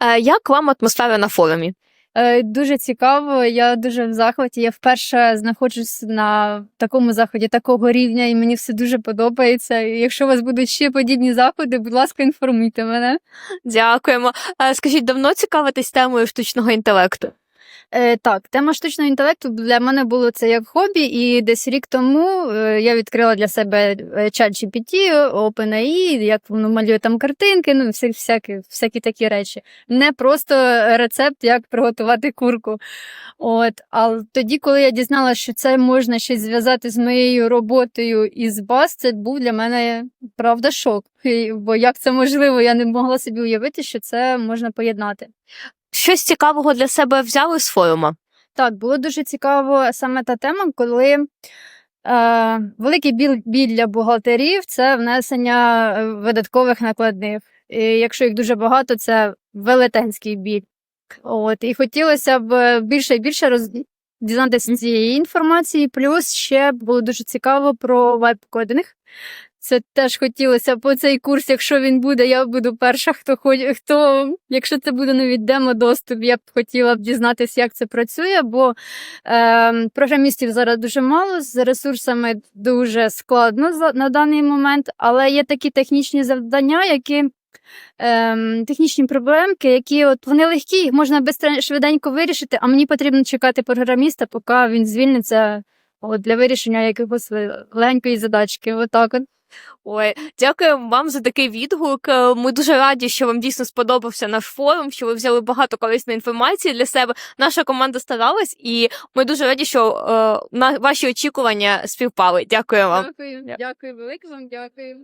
Е, Як вам атмосфера на форумі? Е, Дуже цікаво, я дуже в захваті. Я вперше знаходжусь на такому заході такого рівня, і мені все дуже подобається. І якщо у вас будуть ще подібні заходи, будь ласка, інформуйте мене. Дякуємо. Е, Скажіть, давно цікавитесь темою штучного інтелекту? Е, так, тема штучного інтелекту для мене було це як хобі, і десь рік тому е, я відкрила для себе е, чат GPT, OpenAI, як воно малює там картинки, ну всі, всякі, всякі такі речі. Не просто рецепт, як приготувати курку. От, а тоді, коли я дізналася, що це можна ще зв'язати з моєю роботою із баз, це був для мене правда шок. Бо як це можливо, я не могла собі уявити, що це можна поєднати. Щось цікавого для себе взяли з форуму? Так, було дуже цікаво саме та тема, коли е, великий біль, біль для бухгалтерів це внесення е, видаткових накладних. І якщо їх дуже багато, це велетенський біль. От, і хотілося б більше і більше роз... дізнатися цієї інформації. Плюс ще було дуже цікаво про вайп-кодинг. Це теж хотілося по цей курс, якщо він буде, я буду перша, хто хоч хто, якщо це буде навіть демо-доступ, я б хотіла б дізнатися, як це працює, бо е, програмістів зараз дуже мало, з ресурсами дуже складно на даний момент, але є такі технічні завдання, які. Ем, технічні проблемки, які от вони легкі, їх можна швиденько вирішити, а мені потрібно чекати програміста, поки він звільниться от, для вирішення якихось легенької задачки. Отак от. Ой, дякую вам за такий відгук. Е, Ми дуже раді, що вам дійсно сподобався наш форум, що ви взяли багато корисної інформації для себе. Наша команда старалась, і ми дуже раді, що е, на ваші очікування співпали. Дякую вам. Дякую, дякую, велике вам дякую.